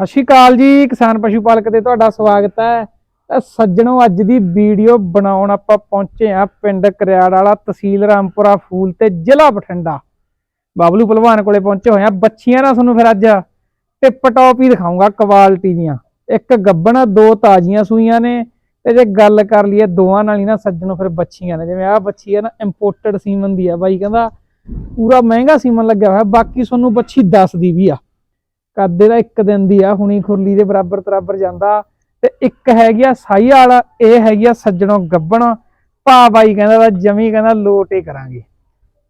ਸਤਿ ਸ਼੍ਰੀ ਅਕਾਲ ਜੀ, ਕਿਸਾਨ ਪਸ਼ੂ ਪਾਲਕ ਤੇ ਤੁਹਾਡਾ ਸਵਾਗਤ ਹੈ। ਤਾਂ ਸੱਜਣੋ, ਅੱਜ ਦੀ ਵੀਡੀਓ ਬਣਾਉਣ ਆਪਾਂ ਪਹੁੰਚੇ ਆ ਪਿੰਡ ਕਰਿਆੜ ਵਾਲਾ ਤਹਿਸੀਲ ਰਾਮਪੁਰਾ ਫੂਲ ਤੇ ਜ਼ਿਲ੍ਹਾ ਬਠਿੰਡਾ। ਬਾਬਲੂ ਪਹਿਲਵਾਨ ਕੋਲੇ ਪਹੁੰਚੇ ਹੋਏ ਆ ਬੱਚੀਆਂ ਨਾ ਤੁਹਾਨੂੰ ਫਿਰ ਅੱਜ ਟਿਪ ਟੌਪ ਹੀ ਦਿਖਾਉਂਗਾ ਕੁਆਲਿਟੀ ਦੀਆਂ। ਇੱਕ ਗੱਬਣ, ਦੋ ਤਾਜ਼ੀਆਂ ਸੂਈਆਂ ਨੇ ਤੇ ਜੇ ਗੱਲ ਕਰ ਲਈਏ ਦੋਵਾਂ ਨਾਲ ਹੀ ਨਾ ਸੱਜਣੋ ਫਿਰ ਬੱਚੀਆਂ ਨੇ। ਜਿਵੇਂ ਆਹ ਬੱਚੀ ਆ ਨਾ ਇੰਪੋਰਟਡ ਸੀਮਨ ਦੀ ਆ ਬਾਈ, ਕਹਿੰਦਾ ਪੂਰਾ ਮਹਿੰਗਾ ਸੀਮਨ ਲੱਗਿਆ ਹੋਇਆ। ਬਾਕੀ ਤੁਹਾਨੂੰ ਬੱਚੀ ਦੱਸਦੀ ਵੀ ਆ। ਕੱਦੇ ਦਾ ਇੱਕ ਦਿਨ ਦੀ ਆ, ਹੁਣੀ ਖੁਰਲੀ ਦੇ ਬਰਾਬਰ ਤਰਾਬਰ ਜਾਂਦਾ। ਤੇ ਇੱਕ ਹੈਗੀ ਆ ਸਾਈ ਵਾਲਾ, ਇਹ ਹੈਗੀ ਆ ਸੱਜਣੋਂ ਗੱਬਣ। ਭਾ ਬਾਈ ਕਹਿੰਦਾ ਵਾ, ਜਮੀ ਕਹਿੰਦਾ ਲੋਟ ਹੀ ਕਰਾਂਗੇ।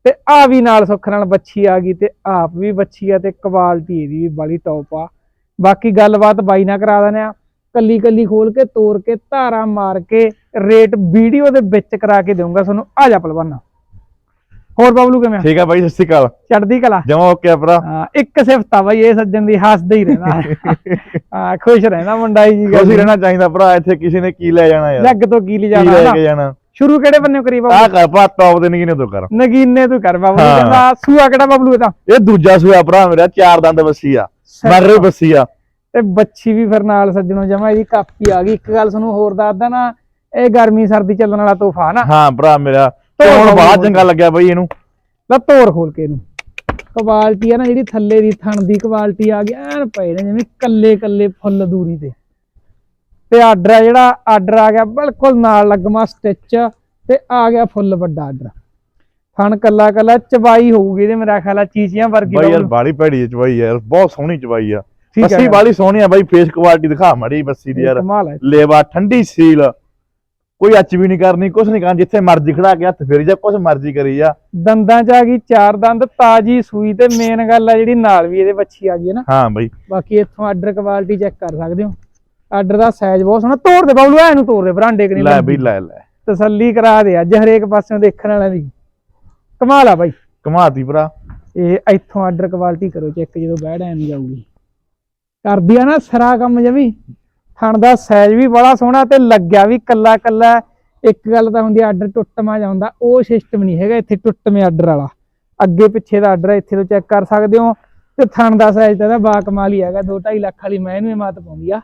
ਤੇ ਆ ਵੀ ਨਾਲ ਸੁੱਖ ਨਾਲ ਬੱਚੀ ਆ ਗਈ ਤੇ ਆਪ ਵੀ ਬੱਚੀ ਆ ਤੇ ਕੁਆਲਿਟੀ ਇਹਦੀ ਵੀ ਬੜੀ ਟੌਪ ਆ। ਬਾਕੀ ਗੱਲਬਾਤ ਬਾਈ ਨਾਲ ਕਰਾ ਦਿੰਦੇ ਆ। ਕੱਲੀ ਕੱਲੀ ਖੋਲ ਕੇ ਤੋੜ ਕੇ, ਧਾਰਾ ਮਾਰ ਕੇ, ਰੇਟ ਵੀਡੀਓ ਦੇ ਵਿੱਚ ਕਰਾ ਕੇ ਦੇਵਾਂਗਾ ਤੁਹਾਨੂੰ ਆ ਜਾ ਪਲਵਾਨਾ ਹੋਰ ਬਬਲੂ ਕਿਵੇਂ ਆ? ਠੀਕ ਆ ਬਾਈ ਸਤਿ ਸ਼੍ਰੀ ਅਕਾਲ। ਚੜ੍ਹਦੀ ਕਲਾ? ਜਮਾ ਓਕੇ ਆ ਭਰਾ। ਹਾਂ ਇੱਕ ਸਿਫਤ ਆ ਬਾਈ ਇਹ ਸੱਜਣ ਦੀ ਹੱਸਦਾ ਹੀ ਰਹਿੰਦਾ। ਹਾਂ ਖੁਸ਼ ਰਹਿੰਦਾ ਮੁੰਡਾ ਜੀ ਖੁਸ਼ ਰਹਿਣਾ ਚਾਹੀਦਾ ਭਰਾ ਇੱਥੇ ਕਿਸੇ ਨੇ ਕੀ ਲੈ ਜਾਣਾ ਯਾਰ। ਲੱਗ ਤੋਂ ਕੀ ਕੀ ਲਿਜਾਣਾ ਲੈ ਕੇ ਜਾਣਾ। ਸ਼ੁਰੂ ਕਿਹੜੇ ਬੰਨੇ ਕਰੀ ਆ ਬਾਬੂ ਕਰ ਭਰਾ ਟੌਪ ਦੇ ਨਗੀਨੇ ਤੋਂ ਕਰ। ਨਗੀਨੇ ਤੂੰ ਕਰ ਬਾਬੂ। ਕਹਿੰਦਾ ਸੂਆ ਕਿਹੜਾ ਬਬਲੂ ਇਹਦਾ ਇਹ ਦੂਜਾ ਸੂਆ ਭਰਾ ਮੇਰਾ ਚਾਰ ਦੰਦ ਬੱਸੀ ਆ। ਮਰਰੇ ਬੱਸੀ ਆ। ਤੇ ਬੱਚੀ ਵੀ ਫਿਰ ਨਾਲ ਸੱਜਣੋਂ ਜਮਾ ਇਹਦੀ ਕਾਪੀ ਆ ਗਈ। ਇੱਕ ਗੱਲ ਤੁਹਾਨੂੰ ਹੋਰ ਦੱਸਦਾ ਨਾ ਇਹ ਗਰਮੀ ਸਰਦੀ ਚੱਲਣ ਵਾਲਾ ਤੋਹਫਾ ਨਾ ਹਾਂ ਭਰਾ ਮੇਰਾ ਤੇ ਹੁਣ ਬੋਲ। ਚੰਗਾ ਲੱਗਿਆ ਬਾਈ ਇਹਨੂੰ। ਲੈ ਤੋੜ ਖੋਲ ਕੇ ਇਹਨੂੰ। ਕੁਆਲਿਟੀ ਆ ਨਾ ਜਿਹੜੀ ਥੱਲੇ ਦੀ ਥਣ ਦੀ ਕੁਆਲਿਟੀ ਆ ਗਈ ਐਨ ਪਏ ਨੇ ਜਿਵੇਂ ਕੱਲੇ ਕੱਲੇ ਫੁੱਲ ਦੂਰੀ ਤੇ। ਤੇ ਆਰਡਰ ਆ ਜਿਹੜਾ ਆਰਡਰ ਆ ਗਿਆ ਬਿਲਕੁਲ ਨਾਲ ਲੱਗਮਾ ਸਟਿਚ ਤੇ ਆ ਗਿਆ ਫੁੱਲ ਵੱਡਾ ਆਰਡਰ। ਥਣ ਕੱਲਾ ਕੱਲਾ ਚਬਾਈ ਹੋਊਗੀ ਇਹਦੇ ਮੇਰਾ ਖਿਆਲ ਆ ਚੀਚੀਆਂ ਵਰਗੀ ਬਾਈ ਯਾਰ। ਬਾੜੀ ਭੈੜੀ ਚਵਾਈ ਯਾਰ ਬਹੁਤ ਸੋਹਣੀ ਚਵਾਈ ਆ। ਬੱਸੀ। ਬਾਲੀ ਸੋਹਣੀ ਆ ਬਾਈ ਫੇਸ ਕੁਆਲਿਟੀ ਦਿਖਾ ਮੜੀ ਬੱਸੀ ਦੀ ਯਾਰ। ਲੇਵਾ ਠੰਡੀ ਸੀਲ। ਕੋਈ ਅੱਚ ਵੀ ਨਹੀਂ ਕਰਨੀ ਕੁਛ ਨਹੀਂ ਕਰਨਾ ਜਿੱਥੇ ਮਰਜ਼ੀ ਖੜਾ ਕੇ ਹੱਥ ਫੇਰੀ ਜਾ ਕੁਛ ਮਰਜ਼ੀ ਕਰੀ ਜਾ। ਦੰਦਾਂ ਚ ਆ ਗਈ ਚਾਰ ਦੰਦ ਤਾਜੀ ਸੂਈ ਤੇ ਮੇਨ ਗੱਲ ਆ ਜਿਹੜੀ ਨਾਲ ਵੀ ਇਹਦੇ ਬੱਚੀ ਆ ਗਈ ਹੈ ਨਾ। ਹਾਂ ਬਾਈ। ਬਾਕੀ ਇੱਥੋਂ ਆਰਡਰ ਕੁਆਲਿਟੀ ਚੈੱਕ ਕਰ ਸਕਦੇ ਹੋ। ਆਰਡਰ ਦਾ ਸਾਈਜ਼ ਬਹੁਤ ਸੋਹਣਾ ਤੋੜ ਦੇ ਬਾਬਲੂ ਐ ਨੂੰ ਤੋੜ ਦੇ ਬਰਾਂਡੇ ਕਨੀ ਲੈ ਬਈ ਲੈ ਲੈ। ਤਸੱਲੀ ਕਰਾ ਦੇ ਅੱਜ ਹਰੇਕ ਪਾਸਿਓਂ ਦੇਖਣ ਵਾਲਿਆਂ ਦੀ। ਕਮਾਲ ਆ ਬਾਈ। ਕਮਾਤੀ ਭਰਾ। ਇਹ ਇੱਥੋਂ ਆਰਡਰ ਕੁਆਲਿਟੀ ਕਰੋ ਚੈੱਕ ਜਦੋਂ ਬੈਡ ਐਨ ਜਾਊਗੀ। ਕਰਦੀ ਆ ਨਾ ਸਰਾ ਕੰਮ ਜਮੀ। ਥਣ ਦਾ ਸਾਈਜ਼ ਵੀ ਬੜਾ ਸੋਹਣਾ ਤੇ ਲੱਗਿਆ ਵੀ ਕੱਲਾ ਕੱਲਾ। ਇੱਕ ਗੱਲ ਤਾਂ ਹੁੰਦੀ ਆਰਡਰ ਟੁੱਟਮਾ ਜਾਂਦਾ ਉਹ ਸਿਸਟਮ ਨਹੀਂ ਹੈਗਾ ਇੱਥੇ ਟੁੱਟਵੇਂ ਆਰਡਰ ਵਾਲਾ। ਅੱਗੇ ਪਿੱਛੇ ਦਾ ਆਰਡਰ ਇੱਥੇ ਤੋਂ ਚੈੱਕ ਕਰ ਸਕਦੇ ਹੋ। ਤੇ ਥਣ ਦਾ ਸਾਈਜ਼ ਤਾਂ ਬਾ ਕਮਾਲ ਹੀ ਹੈਗਾ। 2.5 ਲੱਖ ਵਾਲੀ ਮੈਂ ਇਹਨੂੰ ਇਹ ਮਾਤ ਪਾਉਂਦੀ ਆ।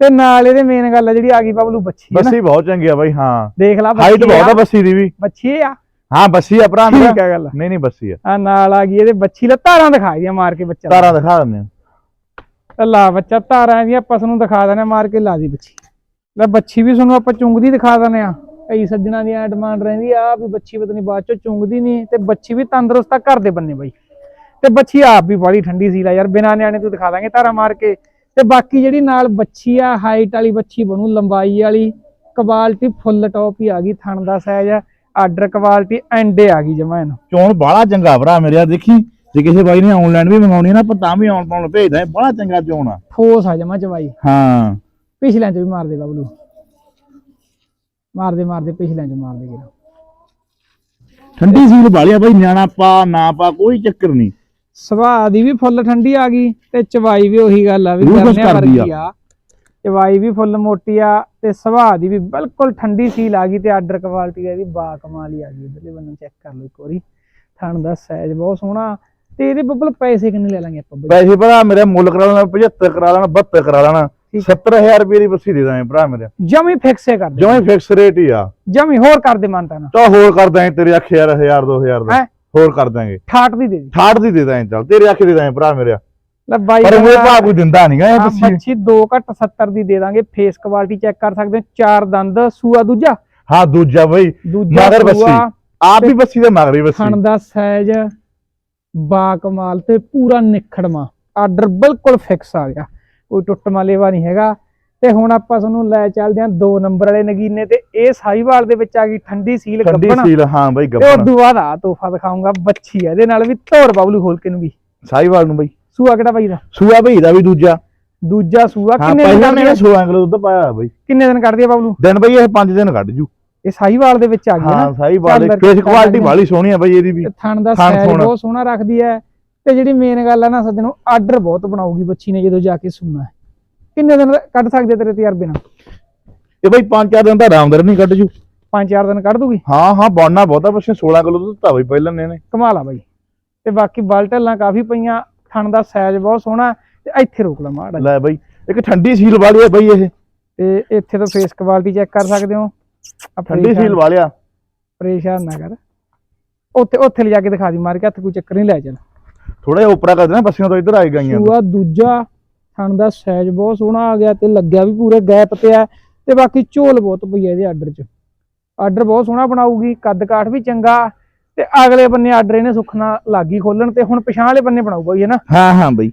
ਤੇ ਨਾਲ ਇਹਦੇ ਮੇਨ ਗੱਲ ਆ ਜਿਹੜੀ ਆ ਗਈ ਬਬਲੂ ਬੱਚੀ ਹੈ ਨਾ। ਬੱਸੀ ਬਹੁਤ ਚੰਗੀ ਆ ਬਾਈ ਹਾਂ। ਦੇਖ ਲਾ ਹਾਈਟ ਬਹੁਤ ਆ ਬੱਸੀ ਦੀ ਵੀ। ਬੱਚੀ ਆ? ਹਾਂ ਬੱਸੀ ਆ ਭਰਾ ਮੇਰਾ। ਨਹੀਂ ਨਹੀਂ ਬੱਸੀ ਆ। ਆ ਨਾਲ ਆ ਗਈ ਇਹਦੇ ਬੱਚੀ ਲੈ ਧਾਰਾਂ ਦਿਖਾ ਦੀਆਂ ਮਾਰ ਕੇ ਬੱਚਾ ਤਾਰਾਂ ਦਿਖਾ ਦਿੰਦੇ ਆ। ਤਾਂ ਲਾ ਬੱਚਾ, ਧਾਰਾਂ ਦੀਆਂ ਪਸ ਨੂੰ ਦਿਖਾ ਦਨੇ ਮਾਰ ਕੇ ਲਾ ਦੀ ਬੱਚੀ। ਲੈ ਬੱਚੀ ਵੀ ਤੁਹਾਨੂੰ ਆਪਾਂ ਚੁੰਗਦੀ ਦਿਖਾ ਦਨੇ ਆ ਕਈ ਸੱਜਣਾ ਦੀਆਂ ਡਿਮਾਂਡ ਰਹਿੰਦੀ ਆ, ਵੀ ਬੱਚੀ ਪਤਾ ਬਾਅਦ ਚੋਂ ਚੁੰਗਦੀ ਨਹੀਂ ਤੇ ਬੱਚੀ ਵੀ ਤੰਦਰੁਸਤ ਆ, ਘਰ ਦੇ ਬੰਨੇ ਬਾਈ। ਤੇ ਬੱਚੀ ਆਪ ਵੀ ਬੜੀ ਠੰਡੀ ਸੀ, ਲਾ ਯਾਰ, ਬਿਨਾਂ ਨਿਆਣੇ ਤੂੰ ਦਿਖਾ ਦਾਂਗੇ ਧਾਰਾ ਮਾਰ ਕੇ। ਤੇ ਬਾਕੀ ਜਿਹੜੀ ਨਾਲ ਬੱਚੀ ਆ ਹਾਈਟ ਵਾਲੀ ਬੱਚੀ ਬਣੂ, ਲੰਬਾਈ ਵਾਲੀ ਕੁਆਲਿਟੀ ਫੁੱਲ ਟੌਪ ਹੀ ਆ ਗਈ, ਥਣ ਦਾ ਸਾਈਜ਼ ਆਰਡਰ ਕੁਆਲਿਟੀ ਐਂਡੇ ਆ ਗਈ ਜਮਾ ਇਹਨੂੰ। ਚੋਣ ਬਾਹਲਾ ਚੰਗਾ ਭਰਾ ਮੇਰੇ ਯਾਰ ਦੇਖੀ। ਜੇ ਕਿਸੇ ਬਾਈ ਨੇ ਆਨਲਾਈਨ ਵੀ ਮੰਗਾਉਣੀ ਆ ਨਾ ਆਪਾਂ ਤਾਂ ਵੀ ਆਨ ਪਾਉਣ ਭੇਜਦਾ ਬੜਾ ਚੰਗਾ ਚੋਣ ਆ। ਠੋਸ ਆ ਜਮਾ ਚਵਾਈ ਹਾਂ। ਪਿਛਲਿਆਂ ਚ ਵੀ ਮਾਰ ਦੇ ਬਬਲੂ। ਮਾਰ ਦੇ ਮਾਰ ਦੇ ਪਿਛਲਿਆਂ ਚ ਮਾਰ ਦੇ ਕਿਰਾ ਠੰਡੀ ਸੀਲ ਬਾਲੀਆ ਬਾਈ ਨਿਆਣਾ ਪਾ ਨਾ ਪਾ ਕੋਈ ਚੱਕਰ ਨਹੀਂ। ਸੁਭਾਅ ਦੀ ਵੀ ਫੁੱਲ ਠੰਡੀ ਆ ਗਈ ਤੇ ਚਵਾਈ ਵੀ ਉਹੀ ਗੱਲ ਆ ਵੀ ਰੂਹ ਖੁਸ਼ ਗਰਨਿਆਂ ਕਰਦੀ ਵਰਗੀ ਆ। ਚਵਾਈ ਵੀ ਫੁੱਲ ਮੋਟੀ ਆ ਤੇ ਸੁਭਾਅ ਦੀ ਵੀ ਬਿਲਕੁਲ ਠੰਡੀ ਸੀਲ ਆ ਗਈ ਤੇ ਆਰਡਰ ਕੁਆਲਿਟੀ ਇਹਦੀ ਬਾ ਕਮਾਲ ਹੀ ਆ ਗਈ। ਇਧਰਲੇ ਬੰਨੇ ਚੈੱਕ ਕਰ ਲਓ ਇੱਕ ਵਾਰੀ। ਥਣ ਦਾ ਸਾਈਜ਼ ਬਹੁਤ ਸੋਹਣਾ। ਤੇ ਇਹਦੇ ਬੱਬਲ ਪੈਸੇ ਕਿੰਨੇ ਲੈ ਲਾਂਗੇ ਆਪਾਂ ਬਈ? ਪੈਸੇ ਭਰਾ ਮੇਰੇ ਮੁੱਲ ਕਰਾ ਲੈਣਾ 75 ਕਰਾ ਲੈਣਾ 72 ਕਰਾ ਲੈਣਾ। ਠੀਕ। 70000 ਰੁਪਏ ਦੀ ਬੱਸੀ ਦੇ ਦਾਂਗੇ ਭਰਾ ਮੇਰੇ। ਜਮੀ ਫਿਕਸੇ ਕਰ ਦੇ। ਜਿਵੇਂ ਫਿਕਸ ਰੇਟ ਹੀ ਆ। ਜਮੀ ਹੋਰ ਕਰ ਦੇ ਮੰਨਤਾ ਨਾ ਤਾਂ ਹੋਰ ਕਰ ਦਾਂਗੇ ਤੇਰੇ ਆਖੇ ਯਾਰ 1000 2000 ਦਾ। ਹੈਂ? ਹੋਰ ਕਰ ਦਾਂਗੇ। 68 ਦੀ ਦੇ ਦੀ। 68 ਦੀ ਦੇ ਦਾਂਗੇ ਚੱਲ ਤੇਰੇ ਆਖੇ ਦੇ ਦਾਂਗੇ ਭਰਾ ਮੇਰੇ। ਲੈ ਬਾਈ ਪਰ ਉਹ ਕਹਿੰਦਾ- ਭਾ ਕੋਈ ਦਿੰਦਾ ਨਹੀਂਗਾ ਇਹ ਹਾਂ ਬੱਸੀ ਬੱਚੀ 2 ਘੱਟ 70 ਦੀ ਦੇ ਦਾਂਗੇ ਫੇਸ ਕੁਆਲਿਟੀ ਚੈੱਕ ਕਰ ਸਕਦੇ ਹੋ। ਚਾਰ ਦੰਦ ਸੂਆ ਦੂਜਾ? ਹਾਂ ਦੂਜਾ ਬਈ। ਦੂਜਾ ਮਗਰ ਬੱਸੀ ਸੂਆ ਆਪ ਵੀ ਬੱਸੀ ਦੇ ਮਗਰੀ ਬੱਸੀ ਥਣ ਦਾ ਸਾਈਜ਼। ਬਾ ਕਮਾਲ ਤੇ ਪੂਰਾ ਨਿਖੜਮਾ ਆਰਡਰ ਬਿਲਕੁਲ ਫਿਕਸ ਆ ਗਿਆ। ਕੋਈ ਟੁੱਟਮਾ ਲੇਵਾ ਨਹੀਂ ਹੈਗਾ। ਤੇ ਹੁਣ ਆਪਾਂ ਤੁਹਾਨੂੰ ਲੈ ਚੱਲਦੇ ਹਾਂ 2 ਨੰਬਰ ਵਾਲੇ ਨਗੀਨੇ ਤੇ। ਇਹ ਸਾਈਵਾਲ ਦੇ ਵਿੱਚ ਆ ਗਈ ਠੰਡੀ ਸੀਲ ਠੰਡੀ ਗੱਬਣ। ਸੀਲ ਹਾਂ ਬਈ ਤੇ ਗੱਬਣ। ਉਦੋਂ ਬਾਅਦ ਆ ਤੋਹਫਾ ਦਿਖਾਉਂਗਾ ਬੱਚੀ ਆ। ਇਹਦੇ ਨਾਲ ਵੀ ਧੋਰ ਬਾਬਲੂ ਖੋਲ ਕੇ ਨੂੰ ਵੀ। ਸਾਈਵਾਲ ਨੂੰ ਬਈ। ਸੂਆ ਕਿਹੜਾ ਬਾਈ ਦਾ? ਸੂਆ ਬਈ ਦਾ ਵੀ ਦੂਜਾ। ਦੂਜਾ ਸੂਆ। ਕਿੰਨੇ ਦਿਨ ਨੇ ਆ? 16 ਕਿਲੋ ਦੁੱਧ ਪਾਇਆ ਬਈ। ਕਿੰਨੇ ਦਿਨ ਕੱਢਦੀ ਆ ਬਾਬਲੂ? ਦਿਨ ਬਈ ਇਹ 5 ਦਿਨ ਕੱਢ ਜੂ। ਇਹ ਸਾਈਵਾਲ ਦੇ ਵਿੱਚ ਆ ਗਈ ਹਾਂ ਨਾ। ਸਾਈਵਾਲ ਚੱਲ ਫੇਸ ਕੁਆਲਿਟੀ ਆ। ਬਾਲੀ ਸੋਹਣੀ ਆ ਬਈ ਇਹਦੀ ਵੀ। ਤੇ ਥਣ ਦਾ ਸਾਈਜ਼। ਬਹੁਤ ਸੋਹਣਾ ਰੱਖਦੀ ਹੈ ਤੇ ਜਿਹੜੀ ਮੇਨ ਗੱਲ ਹੈ ਨਾ ਸੱਜਣੋ ਆਰਡਰ ਬਹੁਤ ਬਣਾਉਗੀ ਬੱਚੀ ਨੇ ਜਦੋਂ ਜਾ ਕੇ ਸੁਣਨਾ ਹੈ। ਕਿੰਨੇ ਦਿਨ ਕੱਢ ਸਕਦੇ ਤੇਰੇ ਤਜਰਬੇ ਨਾਲ? ਇਹ ਬਈ 5-4 ਦਿਨ ਦਾ ਆਰਾਮਦਾਰ ਨਹੀਂ ਕੱਢ ਜੂ। ਪੰਜ ਚਾਰ ਦਿਨ ਕੱਢ ਦੂਗੀ? ਹਾਂ ਹਾਂ ਬੋਨਾ ਬਹੁਤਾ ਪਿੱਛੇ 16 ਕਿਲੋ ਦੁੱਧ ਦਿੱਤਾ ਬਈ ਪਹਿਲਾਂ ਨੇ ਇਹਨੇ। ਕਮਾਲ ਆ ਬਾਈ। ਤੇ ਬਾਕੀ ਬਲਟਲਾਂ ਕਾਫੀ ਪਈਆਂ ਥਣ ਦਾ ਸਾਈਜ਼ ਬਹੁਤ ਸੋਹਣਾ ਤੇ ਇੱਥੇ ਰੋਕ ਲਾ ਮਾੜਾ ਲੈ ਬਈ ਇੱਕ ਠੰਡੀ ਸੀਲ ਵਾਲੀ ਆ ਬਈ ਇਹ। ਤੇ ਇੱਥੇ ਤੋਂ ਫੇਸ ਕੁਆਲਿਟੀ ਚੈੱਕ ਕਰ ਸਕਦੇ ਹੋ। ਠੰਡੀ ਸੀਲ ਵਾਲਿਆ। ਪਰੇਸ਼ਾਨ ਨਾ ਕਰ। ਉੱਥੇ ਉੱਥੇ ਲਿਜਾ ਕੇ ਦਿਖਾ ਦੀ ਮਾਰ ਕੇ ਹੱਥ ਕੋਈ ਚੱਕਰ ਨਹੀਂ ਲੈ ਚੱਲ ਥੋੜਾ ਜਿਹਾ ਉਪਰਾ ਕਰ ਦੇਣਾ ਬੱਸੀਆਂ ਤੋਂ ਇੱਧਰ ਆਈ ਗਈਆਂ ਸੂਆ ਦੂਜਾ ਥਣ ਦਾ ਸਾਈਜ਼ ਬਹੁਤ ਸੋਹਣਾ ਆ ਗਿਆ ਤੇ ਲੱਗਿਆ ਵੀ ਪੂਰੇ ਗੈਪ ਤੇ ਆ। ਤੇ ਬਾਕੀ ਝੋਲ ਬਹੁਤ ਪਈ ਹੈ ਇਹਦੇ ਆਰਡਰ 'ਚ। ਆਰਡਰ ਬਹੁਤ ਸੋਹਣਾ ਬਣਾਊਗੀ ਕੱਦ ਕਾਠ ਵੀ ਚੰਗਾ ਤੇ ਅਗਲੇ ਬੰਨੇ ਆਰਡਰ ਇਹਨੇ ਸੁਖਣਾ ਲਾਗੀ ਖੋਲਣ ਤੇ ਹੁਣ ਪਛਾਣ ਵਾਲੇ ਬੰਨੇ ਬਣਾਊਗਾ ਇਹ ਨਾ? ਹਾਂ ਹਾਂ ਬਈ।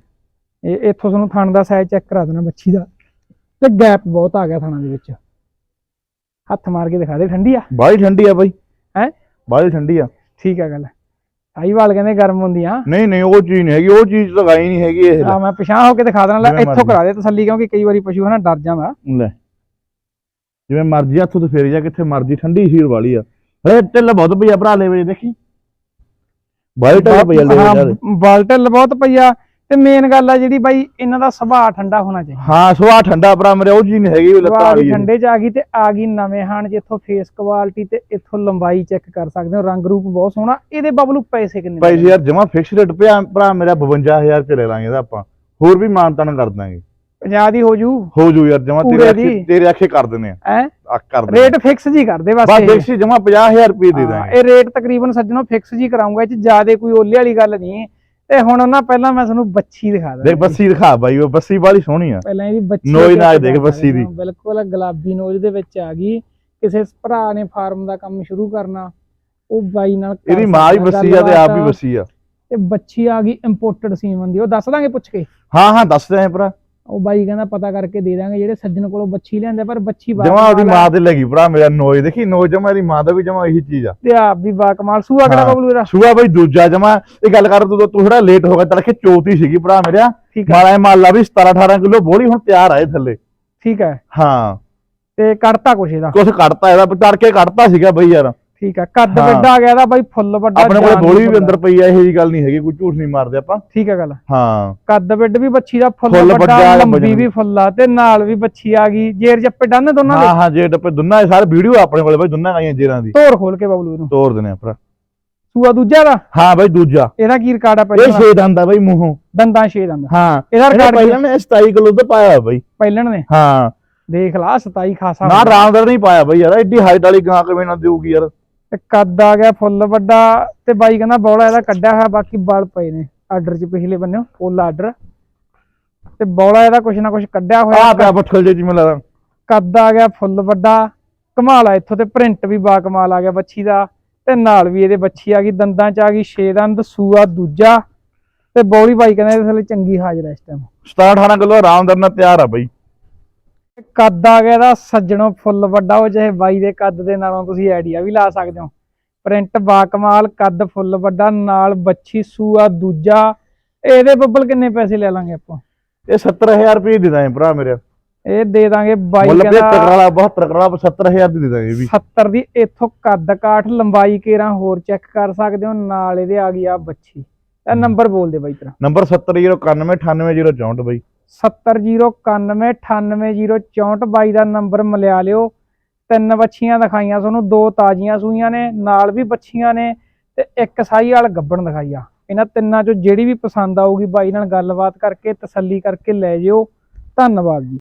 ਇਹ ਇੱਥੋਂ ਤੁਹਾਨੂੰ ਥਣ ਦਾ ਸਾਈਜ਼ ਚੈੱਕ ਕਰਾ ਦੇਣਾ ਬੱਚੀ ਦਾ। ਤੇ ਗੈਪ ਬਹੁਤ ਆ ਗਿਆ ਥਣਾਂ ਦੇ ਵਿੱਚ। ਹੱਥ ਮਾਰ ਕੇ ਦਿਖਾ ਦੇ ਠੰਡੀ ਆ? ਬਾਹਲੀ ਠੰਡੀ ਆ ਬਈ। ਹੈਂ? ਬਾਹਲੀ ਠੰਡੀ ਆ। ਠੀਕ ਆ ਗੱਲ। ਸਾਈਵਾਲ ਕਹਿੰਦੇ ਗਰਮ ਹੁੰਦੀਆਂ ਨਹੀਂ ਨਹੀਂ ਉਹ ਚੀਜ਼ ਨਹੀਂ ਹੈਗੀ ਉਹ ਚੀਜ਼ ਤਾਂ ਗਾਈ ਨਹੀਂ ਹੈਗੀ ਇਹ। ਆ ਮੈਂ ਪਛਾਣ ਹੋ ਕੇ ਦਿਖਾ ਦੇਣਾ ਲੈ ਇੱਥੋਂ। ਕਰਾ ਦੇ ਤਸੱਲੀ ਕਿਉਂਕਿ ਕਈ ਵਾਰੀ ਪਸ਼ੂ ਹਨਾ ਡਰ ਜਾਂਦਾ। ਲੈ। ਜਿਵੇਂ ਮਰਜ਼ੀ ਹੱਥੋਂ ਤੋਂ ਫੇਰ ਜਾ ਕਿੱਥੇ ਮਰਜ਼ੀ ਠੰਡੀ ਸੀਲ ਵਾਲੀ ਆ। ਹਲੇ ਢਿੱਲ ਬਹੁਤ ਪਈ ਆ ਭਰਾ ਲੈ ਵੇ ਦੇਖੀ। ਬਾਹਲੀ ਢਿੱਲ ਪਈ ਆ ਲੈ ਹਾਂ, ਜਾ ਬਾਲਟਲ ਬਹੁਤ ਪਈਆ ਤੇ ਮੇਨ ਗੱਲ ਆ ਜਿਹੜੀ ਬਾਈ ਇਹਨਾਂ ਦਾ ਸੁਭਾਅ ਠੰਡਾ ਹੋਣਾ ਚਾਹੀਦਾ। ਹਾਂ ਸੁਆ ਠੰਡਾ ਭਰਾ ਮੇਰੇ ਉਹ ਚੀਜ਼ ਨਹੀਂ ਹੈਗੀ ਉਹ ਲੱਤਾਂ ਸੁਭਾਅ ਵਾਲੀ ਠੰਡੇ ਚ ਆ ਗਈ ਤੇ ਆ ਗਈ ਨਵੇਂ ਹਾਣ ਜਿੱਥੋਂ ਫੇਸ ਕੁਆਲਿਟੀ ਤੇ ਇੱਥੋਂ ਲੰਬਾਈ ਚੈੱਕ ਕਰ ਸਕਦੇ ਹੋ। ਰੰਗ ਰੂਪ ਬਹੁਤ ਸੋਹਣਾ। ਇਹਦੇ ਬਬਲੂ ਪੈਸੇ ਕਿੰਨੇ ਪੈਸੇ ਯਾਰ ਜਮਾ ਫਿਕਸ ਰੇਟ ਪਿਆ ਭਰਾ ਮੇਰਾ 52000 ਰੁਪਏ ਲੈ ਲਾਂਗੇ ਇਹਦਾ ਆਪਾਂ। ਹੋਰ ਵੀ ਮਾਨਤਾਨ ਕਰ ਦਾਂਗੇ। 50 ਦੀ ਹੋ ਜੂ। ਹੋ ਜੂ ਯਾਰ ਜਮਾ ਤੇਰੇ ਦੀ। ਅੱਖੇ ਤੇਰੇ ਅੱਖੇ ਕਰ ਦਿੰਦੇ ਆ। ਆ ਕਰ ਦਿੰਦੇ ਰੇਟ ਫਿਕਸ ਜੀ ਕਰਦੇ ਬਸ ਬਸ। ਦੇਖੀ ਜਮਾ 50000 ਰੁਪਏ ਦੇ ਹਾਂ, ਦਾਂਗੇ। ਇਹ ਰੇਟ ਤਕਰੀਬਨ ਸੱਜਣੋ ਫਿਕਸ ਜੀ ਕਰਾਉਂਗਾ ਇਹ ਚ ਜਿਆਦੇ ਕੋਈ ਓਲੇ ਵਾਲੀ ਗੱਲ ਨਹੀਂ। ਤੇ ਹੁਣ ਨਾ ਪਹਿਲਾਂ ਮੈਂ ਤੁਹਾਨੂੰ ਬੱਚੀ ਦਿਖਾ ਦਾਂ ਦੇਖ ਬੱਸੀ ਦਿਖਾ ਬਾਈ ਉਹ ਬੱਸੀ ਬਾਲੀ ਸੋਹਣੀ ਆ। ਪਹਿਲਾਂ ਇਹਦੀ ਬੱਚੀ ਨੋਜ਼ ਕਰ ਦੇਖ ਬੱਸੀ ਦੀ। ਬਿਲਕੁਲ ਗੁਲਾਬੀ ਨੋਜ਼ ਦੇ ਵਿੱਚ ਆ ਗਈ। ਕਿਸੇ ਭਰਾ ਨੇ ਫਾਰਮ ਦਾ ਕੰਮ ਸ਼ੁਰੂ ਕਰਨਾ ਉਹ ਬਾਈ ਨਾਲ ਇਹਦੀ ਮਾਂ ਵੀ ਬੱਸੀ ਆ ਤੇ ਆਪ ਵੀ। ਬੱਸੀ ਆ। ਤੇ ਬੱਚੀ ਆ ਗਈ ਇੰਪੋਰਟਡ ਸੀਮਨ ਦੀ। ਉਹ ਦੱਸ ਦਾਂਗੇ ਪੁੱਛ ਕੇ। ਹਾਂ ਹਾਂ ਦੱਸਦੇ ਆਂ ਭਰਾ। ਉਹ ਬਾਈ ਕਹਿੰਦਾ ਪਤਾ ਕਰਕੇ ਦੇ ਦਾਂਗੇ ਜਿਹੜੇ ਸੱਜਣ ਕੋਲੋਂ ਬੱਚੀ ਲਿਆਂਦੇ ਪਰ ਬੱਚੀ ਬਾਹਰ ਜਮਾ ਉਹਦੀ ਮਾਂ ਤੇ ਲੱਗੀ ਭਰਾ ਮੇਰਾ ਨੋਜ ਦੇਖੀ ਨੋਜ ਜਮਾ ਇਹਦੀ ਮਾਂ ਦਾ ਵੀ ਜਮਾ ਇਹੀ ਚੀਜ਼ ਆ। ਤੇ ਆਪ ਵੀ ਬਾ ਕਮਾਲ ਸੂਆ ਕਿਹੜਾ। ਬਬਲੂ ਇਹਦਾ? ਸੂਆ ਬਈ ਦੂਜਾ ਜਮਾ ਇਹ ਗੱਲ ਕਰ ਤੂੰ ਤੂੰ ਥੋੜਾ ਲੇਟ ਹੋ ਗਿਆ ਤੜਕੇ ਚੌਥੀ ਸੀਗੀ ਭਰਾ ਮੇਰਾ ਮਾਲਾ ਮਾਲਾ ਵੀ 17 18 ਕਿਲੋ ਬੋਲੀ ਹੁਣ ਤਿਆਰ ਆਏ ਥੱਲੇ। ਠੀਕ ਹੈ ਹਾਂ। ਤੇ ਕੱਢਤਾ ਕੁਛ ਇਹਦਾ? ਕੁਛ ਕੱਢਤਾ ਇਹਦਾ ਤੜਕੇ ਕੱਢਤਾ ਸੀਗਾ ਬਈ ਯਾਰ। ਠੀਕ ਹੈ ਕੱਦ ਹਾਂ। ਵੱਡਾ ਆ ਗਿਆ ਇਹਦਾ ਬਾਈ ਫੁੱਲ ਵੱਡਾ ਆਪਣੇ ਕੋਲ ਜਾਨ ਬੋਲੀ ਵੀ ਵੱਡਾ। ਅੰਦਰ ਪਈ ਆ ਇਹੋ ਜੀ ਗੱਲ ਨਹੀਂ ਹੈਗੀ ਕੋਈ ਝੂਠ ਨਹੀਂ ਮਾਰਦੇ ਆਪਾਂ। ਠੀਕ ਹੈ ਗੱਲ। ਹਾਂ। ਕੱਦ ਵਿੱਡ ਵੀ ਬੱਚੀ ਦਾ ਫੁੱਲ ਫੁੱਲ ਵੱਡਾ ਵੱਡਾ, ਲੰਬੀ ਵਜਨ ਵੀ। ਫੁੱਲ ਆ ਤੇ ਨਾਲ ਵੀ ਬੱਚੀ ਆ ਗਈ। ਜੇਰ ਜੱਪੇ ਡੰਨ ਦੋਨਾਂ ਦੇ? ਹਾਂ ਹਾਂ ਜੇ ਟੱਪੇ ਦੁੰਨਾ ਇਹ ਸਾਰੇ ਵੀਡੀਓ ਆਪਣੇ ਕੋਲ ਬਈ ਦੁੰਨਾ ਗਾਈਆਂ ਜੇਰਾਂ ਦੀ। ਤੋਰ ਖੋਲ ਕੇ ਬਬਲੂ ਨੂੰ ਤੋੜ ਦਿੰਦੇ ਆ ਭਰਾ। ਸੂਆ ਦੂਜਾ ਦਾ? ਹਾਂ ਬਈ ਦੂਜਾ। ਇਹਦਾ ਕੀ ਰਿਕਾਰਡ ਆ ਇਹ ਪਹਿਲਾਂ? ਛੇ ਦੰਦ ਆ ਬਈ ਮੂੰਹੋਂ। ਦੰਦਾਂ ਛੇ ਦੰਦ। ਹਾਂ। ਇਹਦਾ ਇਹਨੇ ਰਿਕਾਰਡ ਪਹਿਲਾਂ ਨੇ 27 ਕਿਲੋ ਦਾ ਪਾਇਆ ਹੋਇਆ ਬਈ। ਪਹਿਲਣ ਨੇ। ਹਾਂ। ਦੇਖ ਲਾ 27 ਖਾਸਾ ਨਾ ਰਾਮਦਰ ਨਹੀਂ ਪਾਇਆ ਬਈ ਯਾਰ ਐਡੀ ਹਾਈਟ ਵਾਲੀ ਗਾਂ ਕਿਵੇਂ ਨਾ ਦੇਊਗੀ ਯਾਰ। ਤੇ ਕੱਦ ਆ ਗਿਆ ਫੁੱਲ ਵੱਡਾ ਤੇ ਬਾਈ ਕਹਿੰਦਾ ਬੌਲਾ ਇਹਦਾ ਕੱਢਿਆ ਹੋਇਆ ਬਾਕੀ ਬਲ ਪਏ ਨੇ ਆਰਡਰ ਚ ਪਿਛਲੇ ਬੰਨੇ ਫੁੱਲ ਆਰਡਰ। ਤੇ ਬੌਲਾ ਇਹਦਾ ਕੁਛ ਨਾ ਕੁਛ ਕੱਢਿਆ ਆ ਹੋਇਆ ਪਿਆ ਬਠਲ ਜੇ ਜਿਵੇਂ ਲੱਗਦਾ। ਕੱਦ ਆ ਗਿਆ ਫੁੱਲ ਵੱਡਾ ਕਮਾਲ ਆ ਇੱਥੋਂ ਤੇ ਪ੍ਰਿੰਟ ਵੀ ਬਾ ਕਮਾਲ ਆ ਗਿਆ ਬੱਚੀ ਦਾ। ਤੇ ਨਾਲ ਵੀ ਇਹਦੇ ਬੱਚੀ ਆ ਗਈ ਦੰਦਾਂ ਚ ਆ ਗਈ ਛੇ ਦੰਦ ਸੂਆ ਦੂਜਾ। ਤੇ ਬੌਲੀ ਬਾਈ ਕਹਿੰਦਾ ਇਹਦੇ ਥੱਲੇ ਚੰਗੀ ਹਾਜ਼ਰ ਹੈ ਇਸ ਟਾਈਮ 17 18 ਕਿਲੋ ਰਾਮਦਰ ਨਾਲ ਤਿਆਰ ਆ ਬਈ। ਕੱਦ ਆ ਗਿਆ ਇਹਦਾ ਸੱਜਣੋਂ ਫੁੱਲ ਵੱਡਾ ਹੋ ਚਾਹੇ ਬਾਈ ਦੇ ਕੱਦ ਦੇ ਨਾਲੋਂ ਤੁਸੀਂ ਆਈਡੀਆ ਵੀ ਲਾ ਸਕਦੇ ਹੋ। ਪ੍ਰਿੰਟ ਬਾ ਕਮਾਲ ਕੱਦ ਫੁੱਲ ਵੱਡਾ ਨਾਲ ਬੱਚੀ ਸੂਆ ਦੂਜਾ ਇਹਦੇ ਬੱਬਲ ਕਿੰਨੇ ਪੈਸੇ ਲੈ ਲਾਂਗੇ ਆਪਾਂ? ਇਹ 70000 ਰੁਪਏ ਦੇ ਦਾਂ ਭਰਾ ਮੇਰੇ। ਇਹ ਦੇ ਦਾਂਗੇ ਬਾਈ ਮੁੱਲ 75 ਕਹਿੰਦਾ ਕਰਾਲਾ 72 ਕਰਾਲਾ 70000 ਦੀ ਦੇ ਦਾਂਗੇ ਇਹ ਵੀ। 70 ਦੀ ਇੱਥੋਂ ਕੱਦ ਕਾਠ ਲੰਬਾਈ ਕੇਰਾਂ ਹੋਰ ਚੈੱਕ ਕਰ ਸਕਦੇ ਹੋ ਨਾਲ ਇਹਦੇ ਆ ਗਈ ਆ ਬੱਚੀ। ਇਹ ਨੰਬਰ ਬੋਲ ਦੇ ਬਾਈ ਤੇਰਾ। ਨੰਬਰ 70991989064 ਬਈ। 7091989064 ਬਾਈ ਦਾ ਨੰਬਰ ਮਿਲਿਆ ਲਿਓ। ਤਿੰਨ ਬੱਚੀਆਂ ਦਿਖਾਈਆਂ ਤੁਹਾਨੂੰ, ਦੋ ਤਾਜ਼ੀਆਂ ਸੂਈਆਂ ਨੇ, ਨਾਲ ਵੀ ਬੱਚੀਆਂ ਨੇ ਤੇ ਇੱਕ ਸਾਈ ਵਾਲ ਗੱਬਣ ਦਿਖਾਈ ਇਹਨਾਂ ਤਿੰਨਾਂ ਚੋਂ ਜਿਹੜੀ ਵੀ ਪਸੰਦ ਆਊਗੀ ਬਾਈ ਨਾਲ ਗੱਲਬਾਤ ਕਰਕੇ ਤਸੱਲੀ ਕਰਕੇ ਲੈ ਜਿਓ। ਧੰਨਵਾਦ ਜੀ।